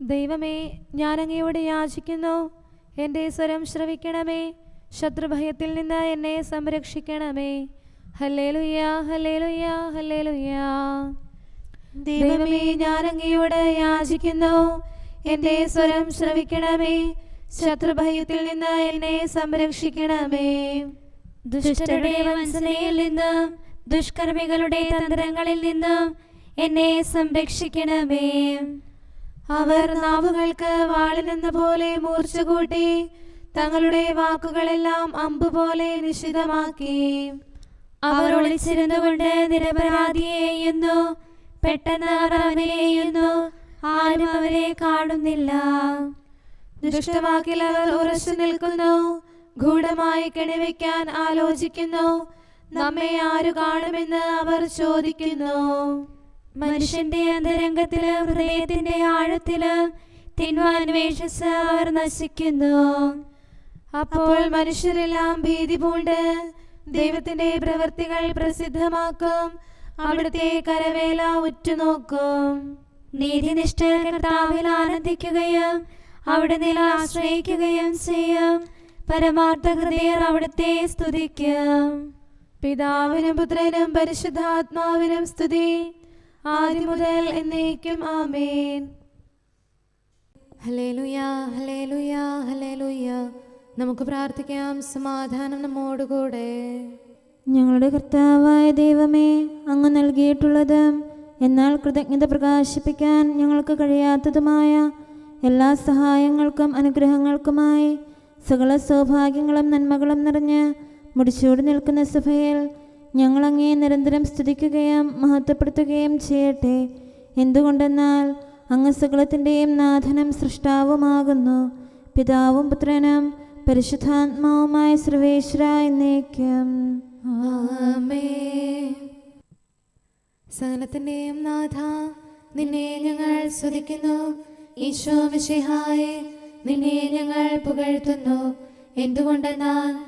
ദൈവമേ ഞാൻ അങ്ങയോട് യാചിക്കുന്നു. എന്റെ സ്വരം ശ്രവിക്കണമേ. ശത്രുഭയത്തിൽ നിന്ന് എന്നെ സംരക്ഷിക്കണമേ. ഹല്ലേലുയ്യ ഹല്ലേലുയ്യ ഹല്ലേലുയ്യ ദൈവമേ ഞാൻ അങ്ങയോട് യാചിക്കുന്നു. എന്റെ സ്വരം ശ്രവിക്കണമേ. ശത്രുഭയത്തിൽ നിന്ന് എന്നെ സംരക്ഷിക്കണമേ. ദുഷ്ടരുടെ വഞ്ചനയിൽ നിന്ന് ദുഷ്കർമ്മികളുടെ തന്ത്രങ്ങളിൽ നിന്ന് എന്നെ സംരക്ഷിക്കണമേ. അവർ നാവുകൾക്ക് വാളിനെന്ന പോലെ മൂർച്ച കൂട്ടി തങ്ങളുടെ വാക്കുകളെല്ലാം അമ്പുപോലെ നിശിതമാക്കി. അവർ ഒളിച്ചിരുന്നുകൊണ്ട് നിരപരാധിയെ എയ്യുന്നു പെട്ടെന്ന് അവർ അവനെ എയ്യുന്നു ആരും അവരെ കാണുന്നില്ല. ദുഷ്ടവാക്കിൽ അവർ ഉറച്ചു നിൽക്കുന്നു ഗൂഢമായി കിണിവയ്ക്കാൻ ആലോചിക്കുന്നു നമ്മെ ആരു കാണുമെന്ന് അവർ ചോദിക്കുന്നു. മനുഷ്യന്റെ അന്തരംഗത്തിൽ ഹൃദയത്തിന്റെ ആഴത്തിൽ തിന്മ അന്വേഷിച്ച് അവർ നശിക്കുന്നു. അപ്പോൾ മനുഷ്യരെല്ലാം ഭീതി പൂണ്ട് ദൈവത്തിന്റെ പ്രവൃത്തികൾ പ്രസിദ്ധമാക്കും. അവിടുത്തെ കരവേല ഉറ്റുനോക്കും. നീതിനിഷ്ഠ കർത്താവിൽ ആനന്ദിക്കുകയും അവിടുന്ന് ആശ്രയിക്കുകയും ചെയ്യും. പരമാർത്ഥ ഹൃദയർ അവിടുത്തെ സ്തുതിക്കും. പിതാവിനും പുത്രനും പരിശുദ്ധാത്മാവിനും സ്തുതി. ആദ്യം മുതൽ എന്നേക്കും ആമേൻ. ഹല്ലേലൂയ ഹല്ലേലൂയ ഹല്ലേലൂയ. നമുക്ക് പ്രാർത്ഥിക്കാം സമാധാനം നമ്മോടുകൂടെ. ഞങ്ങളുടെ കർത്താവായ ദൈവമേ അങ്ങ് നൽകിയിട്ടുള്ളത് എന്നാൽ കൃതജ്ഞത പ്രകാശിപ്പിക്കാൻ ഞങ്ങൾക്ക് കഴിയാത്തതുമായ എല്ലാ സഹായങ്ങൾക്കും അനുഗ്രഹങ്ങൾക്കുമായി സകല സൗഭാഗ്യങ്ങളും നന്മകളും നിറഞ്ഞ് മുടിച്ചൂടി നിൽക്കുന്ന സഭയിൽ ഞങ്ങൾ അങ്ങേ നിരന്തരം സ്തുതിക്കുകയും മഹത്വപ്പെടുത്തുകയും ചെയ്യട്ടെ. എന്തുകൊണ്ടെന്നാൽ അങ്ങ് സകലത്തിന്റെയും നാഥനും സൃഷ്ടാവുമാകുന്നു. പിതാവും പുത്രനും പരിശുദ്ധാത്മാവുമായ സർവേശ്വര എന്നേക്കും. സകലത്തിന്റെയും നാഥ നിന്നെ ഞങ്ങൾ സ്തുതിക്കുന്നു. ഈശോ മിശിഹായെ നിന്നെ ഞങ്ങൾ പുകഴ്ത്തുന്നു. എന്തുകൊണ്ടെന്നാൽ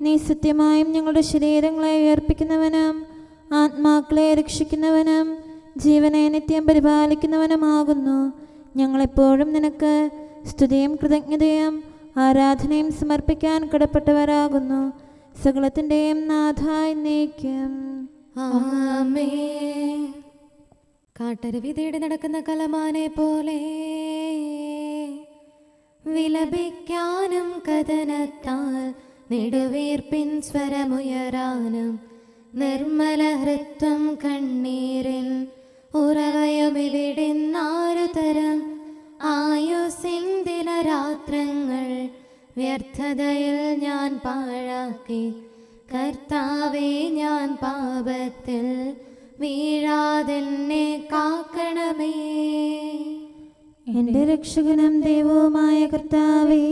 നീ സത്യമായും ഞങ്ങളുടെ ശരീരങ്ങളെ ഉയർപ്പിക്കുന്നവനും ആത്മാക്കളെ രക്ഷിക്കുന്നവനും ജീവനെ നിത്യം പരിപാലിക്കുന്നവനുമാകുന്നു. ഞങ്ങളെപ്പോഴും നിനക്ക് സ്തുതിയും കൃതജ്ഞതയും ആരാധനയും സമർപ്പിക്കാൻ കടപ്പെട്ടവരാകുന്നു. സകലത്തിന്റെയും നാഥായി നീക്കും കാട്ടരുവി തേടി നടക്കുന്ന കലമാനെ പോലെ വിലപിക്കാനും കഥനത്താൽ നെടുവീർപ്പിൻ സ്വരമുയരാനും നിർമ്മല ഹൃത്വം കണ്ണീരിൽ ഉറവയുമിവിടുന്നാരു തരം ആയുസിന്ദിന രാത്രങ്ങൾ വ്യർത്ഥതയിൽ ഞാൻ പാഴാക്കി. കർത്താവെ ഞാൻ പാപത്തിൽ വീഴാതെന്നെ കാക്കണമേ. എന്റെ രക്ഷകനും ദൈവവുമായ കർത്താവേ.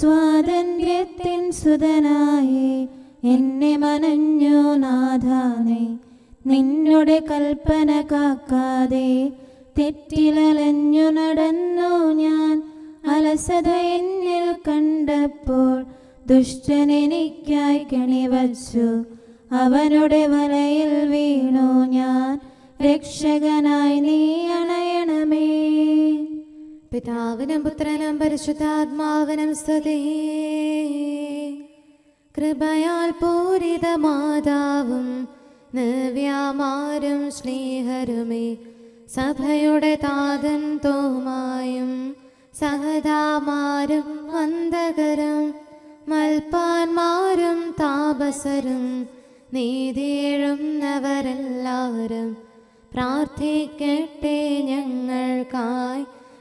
സ്വാതന്ത്ര്യത്തിൻ സുതനായി എന്നെ മനഞ്ഞു നാഥാനെ നിന്നുടെ കൽപ്പന കാക്കാതെ തെറ്റിലലഞ്ഞു നടന്നു ഞാൻ. അലസത എന്നിൽ കണ്ടപ്പോൾ ദുഷ്ടനെനിക്കായി കെണിവച്ചു. അവനുടെ വലയിൽ വീണു ഞാൻ. രക്ഷകനായി നീ അണയണമേ. പിതാവിനും പുത്രനും പരിശുദ്ധാത്മാവിനും സ്തുതി. കൃപയാൽ പൂരിത മാതാവും നവ്യാമാരും സ്നേഹരുമേ. സഭയുടെ താതൻ തോമായും സഹതാമാരും വന്ദകരും മൽപ്പാന്മാരും താപസരും നീതിയെഴുന്നവരെല്ലാവരും. പ്രാർത്ഥിക്കട്ടെ ഞങ്ങൾക്കായി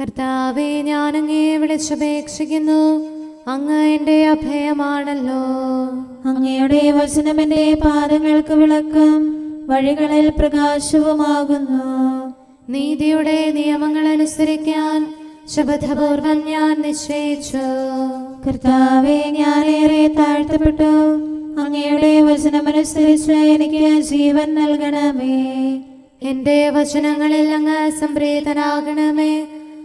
കർത്താവെ ഞാൻ അങ്ങേ വിളിച്ചപേക്ഷിക്കുന്നു. അങ്ങ് എന്റെ അഭയമാണല്ലോ. അങ്ങയുടെ വചനം എന്റെ പാദങ്ങൾക്ക് വിളക്കും വഴികളിൽ പ്രകാശവുമാകുന്നു. നീതിയുടെ നിയമങ്ങൾ അനുസരിക്കാൻ ശബദപൂർവം ഞാൻ നിശ്ചയിച്ചു. കർത്താവെ ഞാനേറെ താഴ്ത്തപ്പെട്ടു. അങ്ങയുടെ വചനമനുസരിച്ച് എനിക്ക് ജീവൻ നൽകണമേ. എന്റെ വചനങ്ങളിൽ അങ്ങ് സംപ്രീതനാകണമേ.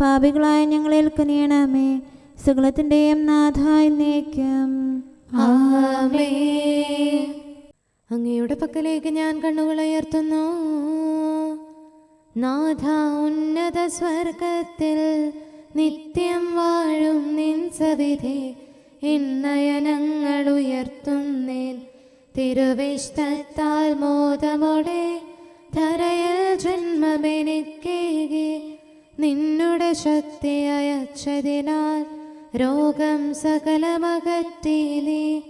പാപികളായ ഞങ്ങളിൽ കനിയണമേ സകലത്തിന്റെയും നാഥായി നീക്കം അങ്ങയുടെ പക്കലേക്ക് ഞാൻ കണ്ണുകൾ ഉയർത്തുന്നു. നാഥ ഉന്നത സ്വർഗത്തിൽ നിത്യം വാഴും നിൻ സവിധി. എന്നയനങ്ങൾ ഉയർത്തുന്നേൻ. തിരുവിഷ്ടത്താൽ മോദമോടെ ധരയിൽ ജന്മമെനിക്കേകി. നിന്നുടെ ശക്തി അയച്ചതിനാൽ രോഗം സകലമകറ്റി നീ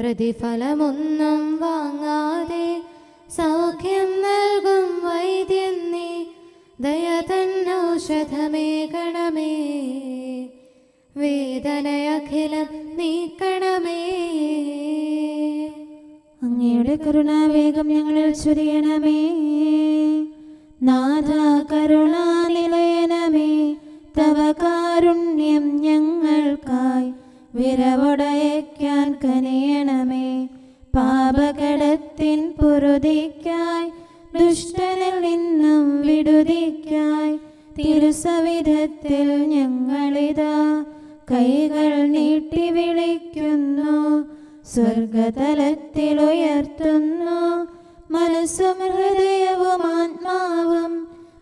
പ്രതിഫലമൊന്നും വാങ്ങാതെ സൗഖ്യം നൽകും വൈദ്യൻ നീ. ദയ ഗണമേ. വേദനയഖിലം നീക്കണമേ. അങ്ങയുടെ കരുണാവേഗം ഞങ്ങളിൽ ചൊരിയണമേ. നാഥ കരുണാനിലയനമേ തവ കാരുണ്യം ഞങ്ങൾക്കായി വിരവടയക്കാൻ കനിയണമേ. പാപകടത്തിൻ പൊറുതിക്കായി ദുഷ്ടനിൽ നിന്നും വിടുതിക്കായി തിരുസവിധത്തിൽ ഞങ്ങളിതാ കൈകൾ നീട്ടി വിളിക്കുന്നു സ്വർഗതലത്തിൽ ഉയർത്തുന്നു മനസ്സും ഹൃദയവും ആത്മാവും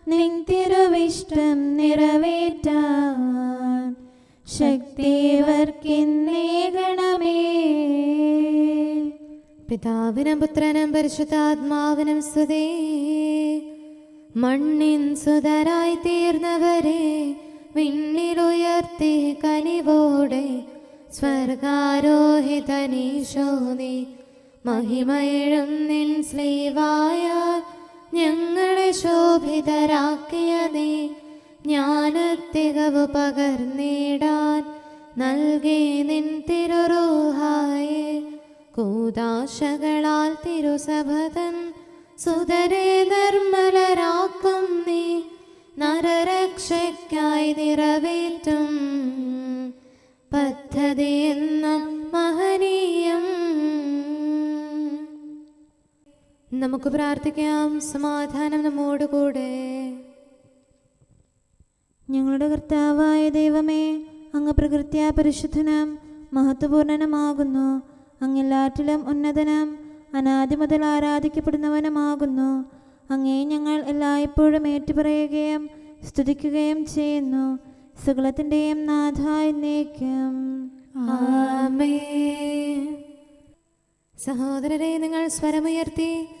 നിൻ തിരുവിഷ്ടം നിറവേറ്റാൻ പിതാവിനും പുത്രനും പരിശുദ്ധാത്മാവിനും സ്തുതേ. മണ്ണിൻ സുതരായി തീർന്നവരെ വിണ്ണിലുയർത്തി കനിവോടെ സ്വർഗാരോഹിതനീശോ നീ മഹിമയിഴും നിൻ സ്ലീവായ ഞങ്ങളെ ശോഭിതരാക്കിയ നീ. ജ്ഞാനത്തികവ് പകർന്നിടാൻ നൽകി നിൻ തിരുറൂഹായെ. കൂതാശകളാൽ തിരുസഭതൻ സുതരെ നിർമ്മലരാക്കും നീ. നരരക്ഷയ്ക്കായി നിറവേറ്റും പദ്ധതി എന്ന മഹനീയം. നമുക്ക് പ്രാർത്ഥിക്കാം. സമാധാനം നമ്മോടുകൂടെ ഞങ്ങളുടെ കർത്താവായ ദൈവമേ അങ്ങ് പ്രകൃത്യാ പരിശുദ്ധനാം മഹത്വപൂർണനുമാകുന്നു. അങ്ങെല്ലാറ്റിലും ഉന്നതനാം അനാദി മുതൽ ആരാധിക്കപ്പെടുന്നവനുമാകുന്നു. അങ്ങേ ഞങ്ങൾ എല്ലായ്പ്പോഴും ഏറ്റുപറയുകയും സ്തുതിക്കുകയും ചെയ്യുന്നു. സകലത്തിന്റെയും നാഥായി നീക്കം ആമേൻ. സഹോദരരെ നിങ്ങൾ സ്വരമുയർത്തി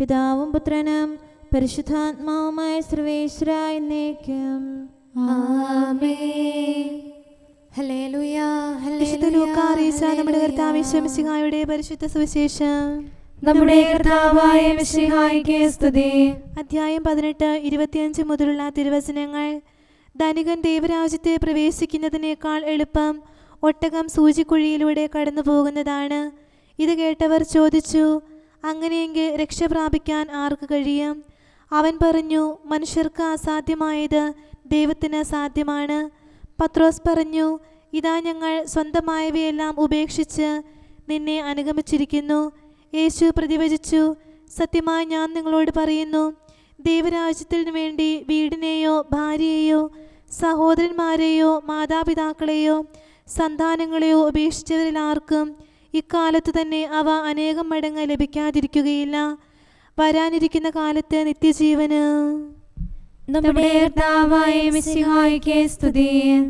പിതാവും പുത്രനും പരിശുദ്ധാത്മാവുമായ സർവേശ്വര എന്നേക്കും. നമ്മുടെ കർത്താവ് ശംസിഹായുടെ പരിശുദ്ധ സുവിശേഷം. നമ്മുടെ കർത്താവായ മിശിഹായിക്ക് സ്തുതി. അധ്യായം പതിനെട്ട് ഇരുപത്തിയഞ്ച് മുതലുള്ള തിരുവചനങ്ങൾ. ധനികൻ ദൈവരാജ്യത്തെ പ്രവേശിക്കുന്നതിനേക്കാൾ എളുപ്പം ഒട്ടകം സൂചിക്കുഴിയിലൂടെ കടന്നു പോകുന്നതാണ് ഇത് കേട്ടവർ ചോദിച്ചു അങ്ങനെയെങ്കിൽ രക്ഷ പ്രാപിക്കാൻ ആർക്ക് കഴിയും? അവൻ പറഞ്ഞു മനുഷ്യർക്ക് അസാധ്യമായത് ദൈവത്തിന് സാധ്യമാണ്. പത്രോസ് പറഞ്ഞു ഇതാ ഞങ്ങൾ സ്വന്തമായവയെല്ലാം ഉപേക്ഷിച്ച് നിന്നെ അനുഗമിച്ചിരിക്കുന്നു. യേശു പ്രതിവചിച്ചു സത്യമായി ഞാൻ നിങ്ങളോട് പറയുന്നു ദൈവരാജ്യത്തിനു വേണ്ടി വീടിനെയോ ഭാര്യയെയോ സഹോദരന്മാരെയോ മാതാപിതാക്കളെയോ സന്താനങ്ങളെയോ ഉപേക്ഷിച്ചവരിൽ ആർക്കും ഇക്കാലത്ത് തന്നെ അവ അനേകം മടങ്ങ് ലഭിക്കാതിരിക്കുകയില്ല. വരാനിരിക്കുന്ന കാലത്ത് നിത്യജീവന്. നമ്മുടെ സ്തുതി.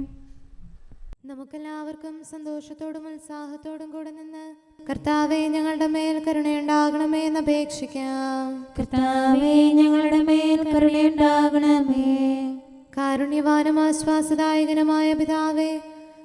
നമുക്കെല്ലാവർക്കും സന്തോഷത്തോടും ഉത്സാഹത്തോടും കൂടെ നിന്ന് കർത്താവെ ഞങ്ങളുടെ മേൽ കരുണയുണ്ടാകണമേ എന്ന് അപേക്ഷിക്കാം. കർത്താവെ ഞങ്ങളുടെ മേൽ കരുണയുണ്ടാകണമേ. കാരുണ്യവാനും ആശ്വാസദായകനുമായ പിതാവേ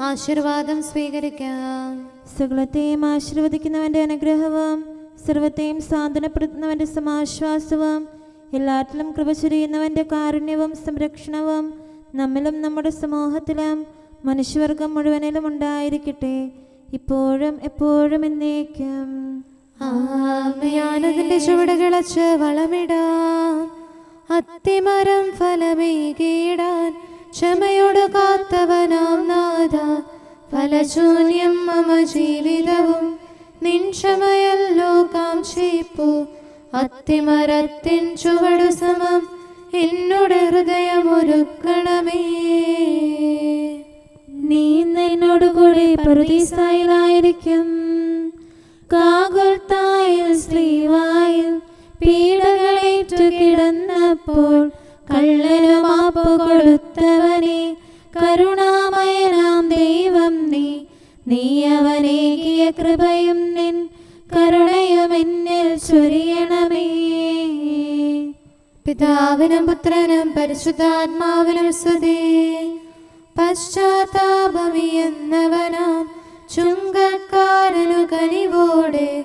ആശീർവാദം സ്വീകരിക്കാം. സകലത്തെയും ആശീർവദിക്കുന്നവന്റെ അനുഗ്രഹവും സർവത്തെയും സാന്ത്വനപ്പെടുത്തുന്നവന്റെ സമാശ്വാസവും എല്ലാറ്റിലും കൃപ ചൊരിയുന്നവന്റെ കാരുണ്യവും സംരക്ഷണവും നമ്മിലും നമ്മുടെ സമൂഹത്തിലും മനുഷ്യവർഗം മുഴുവനിലും ഉണ്ടായിരിക്കട്ടെ. ഇപ്പോഴും എപ്പോഴും എന്നേക്കും. ആമയാനതിന്റെ ചുവടുകളച്ച് വളമിടാം അത്തിമരം ഫലമേകിടാൻ ക്ഷമയോട് കാത്തവനാം നാഥ. ഫലശൂന്യം മമ ജീവിതവും നിൻ ക്ഷമയല്ലോ കാംക്ഷിപ്പു അത്തിമരത്തിൻ ചുവടു സമം എന്നോട് ഹൃദയമൊരുക്കണമേ. നീ എന്നോട് കൂടെ പറുദീസായിലായിരിക്കും കാകുൽത്തായിൽ സ്ലീവായിൽ പീഡകളേറ്റു കിടന്നപ്പോൾ കള്ളനു മാപ്പ് കൊടുത്തവനെ കരുണാമയനാം ദൈവം നീ. നീ അവനേകിയ കൃപയും നിൻ കരുണയും എന്നിൽ ചൊരിയണമേ. പിതാവിനും പുത്രനും പരിശുദ്ധാത്മാവിനും സ്തുതി. പശ്ചാത്താപമിയെന്നവനാം ചുങ്കക്കാരനു കനിവോടെ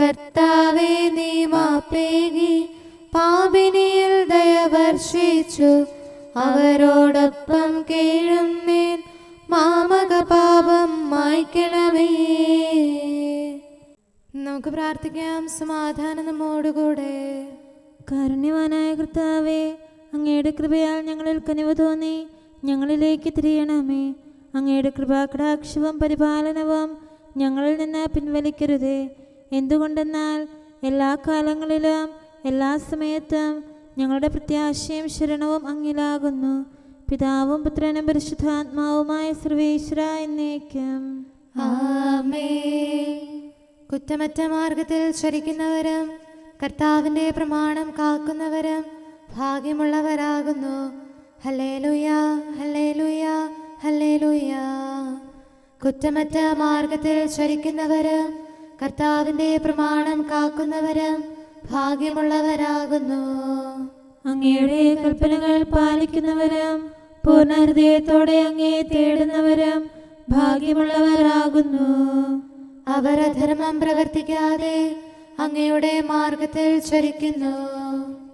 കർത്താവേ നീ മാപ്പേകി പാപിനിയിൽ ദയവർഷിച്ചു അവരോടൊപ്പം കേഴുന്നേൻ മാമക പാപം മായ്ക്കണമേ. നമുക്ക് പ്രാർത്ഥിക്കാം സമാധാനം നമ്മോടുകൂടെ. കാരുണ്യവാനായ കർത്താവേ അങ്ങയുടെ കൃപയാൽ ഞങ്ങളിൽ കനിവ് തോന്നി ഞങ്ങളിലേക്ക് തിരിയണമേ. അങ്ങയുടെ കൃപാകടാക്ഷവും പരിപാലനവും ഞങ്ങളിൽ നിന്ന് പിൻവലിക്കരുതേ. എന്തുകൊണ്ടെന്നാൽ എല്ലാ കാലങ്ങളിലും എല്ലാ സമയത്തും ഞങ്ങളുടെ പ്രത്യാശയും ശരണവും അങ്ങിലാകുന്നു. പിതാവും പുത്രനും പരിശുദ്ധാത്മാവുമായ സർവേശ്വര എന്നേക്കും. കുറ്റമറ്റ മാർഗത്തിൽ ചരിക്കുന്നവരും കർത്താവിന്റെ പ്രമാണം കാക്കുന്നവരും ഭാഗ്യമുള്ളവരാകുന്നു. ഹല്ലേലൂയ ഹല്ലേലൂയ ഹല്ലേലൂയ. കുറ്റമറ്റ മാർഗത്തിൽ ചരിക്കുന്നവരും കർത്താവിന്റെ പ്രമാണം കാക്കുന്നവരും ഭാഗ്യമുള്ളവരാകുന്നു. അങ്ങയുടെ കൽപ്പനകൾ പാലിക്കുന്നവരും പൂർണ ഹൃദയത്തോടെ അങ്ങയെ തേടുന്നവരും ഭാഗ്യമുള്ളവരാകുന്നു. അവർ അധർമ്മം പ്രവർത്തിക്കാതെ അങ്ങയുടെ മാർഗത്തിൽ ചരിക്കുന്നു.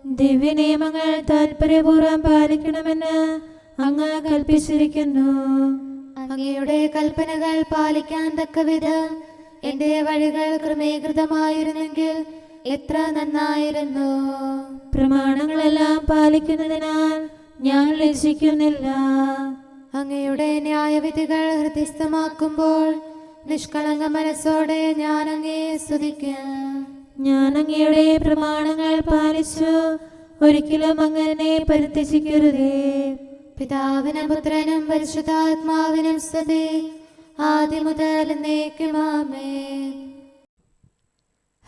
ദിവ്യ നിയമങ്ങൾ താല്പര്യപൂർവം പാലിക്കണമെന്ന് അങ്ങ് കൽപ്പിച്ചിരിക്കുന്നു. അങ്ങയുടെ കൽപ്പനകൾ പാലിക്കാൻ തക്ക വിധം എന്റെ വഴികൾ ക്രമീകൃതമായിരുന്നെങ്കിൽ എത്ര നന്നായിരുന്നു. പ്രമാണങ്ങളെല്ലാം പാലിക്കുന്നതിനാൽ ഞാൻ ലജിക്കുന്നില്ല അങ്ങയുടെ ന്യായവിധികൾ ഹൃദയസ്ഥമാക്കുമ്പോൾ നിഷ്കളങ്ക മനസ്സോടെ ഞാൻ അങ്ങയെ സ്തുതിക്കും. ഞാൻ അങ്ങയുടെ പ്രമാണങ്ങൾ പാലിച്ചു. ഒരിക്കലും അങ്ങനെ പരിത്യജിക്കരുതേ. പിതാവിനും പുത്രനും പരിശുദ്ധാത്മാവിനും സ്തുതി. ആദ്യം മുതൽ എന്നേക്കുമാമേ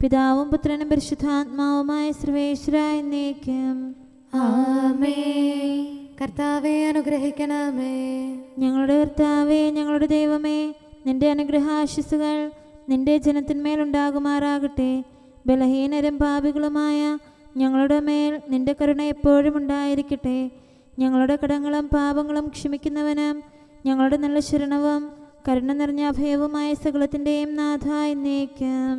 പിതാവും പുത്രനും പരിശുദ്ധാത്മാവുമായ സർവേശ്വര എന്നേക്കും. ആമേ കർത്താവെ അനുഗ്രഹിക്കണമേ. ഞങ്ങളുടെ കർത്താവെ ഞങ്ങളുടെ ദൈവമേ നിന്റെ അനുഗ്രഹാശിസുകൾ നിന്റെ ജനത്തിന്മേലുണ്ടാകുമാറാകട്ടെ ബലഹീനരും പാപികളുമായ ഞങ്ങളുടെ മേൽ നിന്റെ കരുണ എപ്പോഴും ഉണ്ടായിരിക്കട്ടെ. ഞങ്ങളുടെ കടങ്ങളും പാപങ്ങളും ക്ഷമിക്കുന്നവനും ഞങ്ങളുടെ നല്ല ശരണവും കരുണ നിറഞ്ഞ അഭയവുമായ സകലത്തിന്റെയും നാഥ എന്നേക്കും.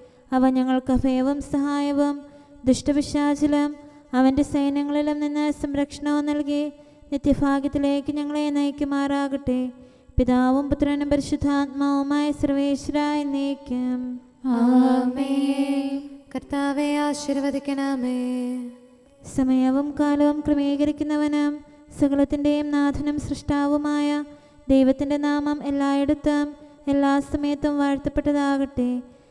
അവ ഞങ്ങൾക്ക് അഭയവും സഹായവും. ദുഷ്ടപിശാചിലും അവന്റെ സൈന്യങ്ങളിലും നിന്ന് സംരക്ഷണവും നൽകി നിത്യഭാഗ്യത്തിലേക്ക് ഞങ്ങളെ നയിക്കുമാറാകട്ടെ. പിതാവും പുത്രനും പരിശുദ്ധാത്മാവുമായ സർവേശ്വരായി നയിക്കും ആമേ കർത്താവെ ആശീർവദിക്കണമേ. സമയവും കാലവും ക്രമീകരിക്കുന്നവനും സകലത്തിന്റെയും നാഥനും സൃഷ്ടാവുമായ ദൈവത്തിന്റെ നാമം എല്ലായിടത്തും എല്ലാ സമയത്തും വാഴ്ത്തപ്പെട്ടതാകട്ടെ.